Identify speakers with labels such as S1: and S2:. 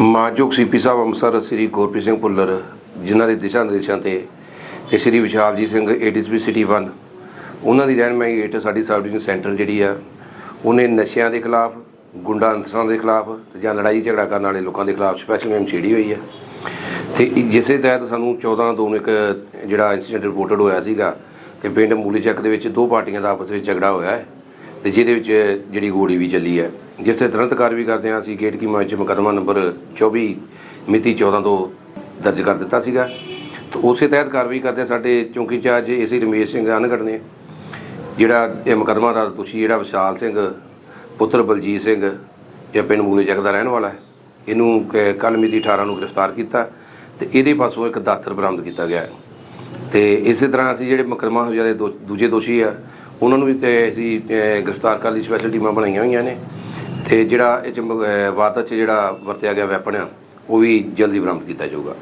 S1: ਮਾਜੋਗ CP ਸਾਹਿਬ ਅੰਮ੍ਰਿਤਸਰ, ਸ੍ਰੀ ਗੁਰਪ੍ਰੀਤ ਸਿੰਘ ਭੁੱਲਰ, ਜਿਨ੍ਹਾਂ ਦੇ ਦਿਸ਼ਾ ਨਿਰਦੇਸ਼ਾਂ ਤੇ ਤੇ ਸ੍ਰੀ ਵਿਸ਼ਾਲਜੀਤ ਸਿੰਘ ਏਡੀਸਪੀ ਸਿਟੀ 1 ਉਹਨਾਂ ਦੀ ਰਹਿਨਮਾਈ ਹੇਠ ਸਾਡੀ ਸਬ ਡਿਵੀਜ਼ਨ ਸੈਂਟਰ ਜਿਹੜੀ ਆ, ਉਹਨੇ ਨਸ਼ਿਆਂ ਦੇ ਖਿਲਾਫ, ਗੁੰਡਾ ਅੰਸਰਾਂ ਦੇ ਖਿਲਾਫ ਤੇ ਜਾਂ ਲੜਾਈ ਝਗੜਾ ਕਰਨ ਵਾਲੇ ਲੋਕਾਂ ਦੇ ਖਿਲਾਫ ਸਪੈਸ਼ਲ ਮੁਹਿੰਮ ਛੇੜੀ ਹੋਈ ਹੈ ਤੇ ਇ- ਜਿਸੇ ਤਹਿਤ ਸਾਨੂੰ 14 ਤੋਂ ਇੱਕ ਜਿਹੜਾ ਇਨਸੀਡੈਂਟ ਰਿਪੋਰਟਡ ਹੋਇਆ ਸੀਗਾ ਕਿ ਪਿੰਡ ਮੂਲੀ ਚੱਕ ਦੇ ਵਿੱਚ ਦੋ ਪਾਰਟੀਆਂ ਦਾ ਆਪਸ ਵਿੱਚ ਝਗੜਾ ਹੋਇਆ ਹੈ। ਤੇ ਜਿਹਦੇ ਵਿੱਚ ਜਿਹੜੀ ਗੋਲੀ ਵੀ ਚੱਲੀ ਹੈ, ਜਿਸ ਤੇ ਤੁਰੰਤ ਕਾਰਵਾਈ ਕਰਦੇ ਹਾਂ ਅਸੀਂ, ਗੇਟ ਕੀ ਮਾਚ ਮੁਕੱਦਮਾ ਨੰਬਰ 24 ਮਿਤੀ 14 ਤੋਂ ਦਰਜ ਕਰ ਦਿੱਤਾ ਸੀਗਾ। ਤੇ ਉਸੇ ਤਹਿਤ ਕਾਰਵਾਈ ਕਰਦੇ ਸਾਡੇ ਚੌਂਕੀ in charge AC Ramesh Singh ਅਨਗੜ ਨੇ, ਜਿਹੜਾ ਇਹ ਮੁਕੱਦਮਾ ਦਾ ਦੋਸ਼ੀ ਜਿਹੜਾ ਵਿਸ਼ਾਲ ਸਿੰਘ, ਪੁੱਤਰ ਬਲਜੀਤ ਸਿੰਘ, ਜਿਹੜਾ ਪਿੰਡ ਮੂਲੇ ਚੱਕ ਦਾ ਰਹਿਣ ਵਾਲਾ ਹੈ, ਇਹਨੂੰ ਕੱਲ ਮਿਤੀ 18 ਨੂੰ ਗ੍ਰਿਫਤਾਰ ਕੀਤਾ ਤੇ ਇਹਦੇ ਪਾਸੋਂ ਇੱਕ ਦਾਤਰ ਬਰਾਮਦ ਕੀਤਾ ਗਿਆ ਹੈ। ਤੇ ਇਸੇ ਤਰ੍ਹਾਂ ਅਸੀਂ ਜਿਹੜੇ ਮੁਕੱਦਮਾ ਹੋ ਜਿਹੜੇ ਦੋ- ਦੂਜੇ ਦੋਸ਼ੀ ਆ ਉਹਨਾਂ ਨੂੰ ਵੀ ਤੇ ਅਸੀਂ ਗ੍ਰਿਫਤਾਰ ਕਰਨ ਲਈ ਸਪੈਸ਼ਲ ਟੀਮਾਂ ਬਣਾਈਆਂ ਹੋਈਆਂ ਨੇ। ਤੇ ਜਿਹੜਾ ਇਹ ਚ ਵਾਰਦਾਤ ਚ ਜਿਹੜਾ ਵਰਤਿਆ ਗਿਆ ਵੈਪਨ ਆ, ਉਹ ਵੀ ਜਲਦੀ ਬਰਾਮਦ ਕੀਤਾ ਜਾਊਗਾ।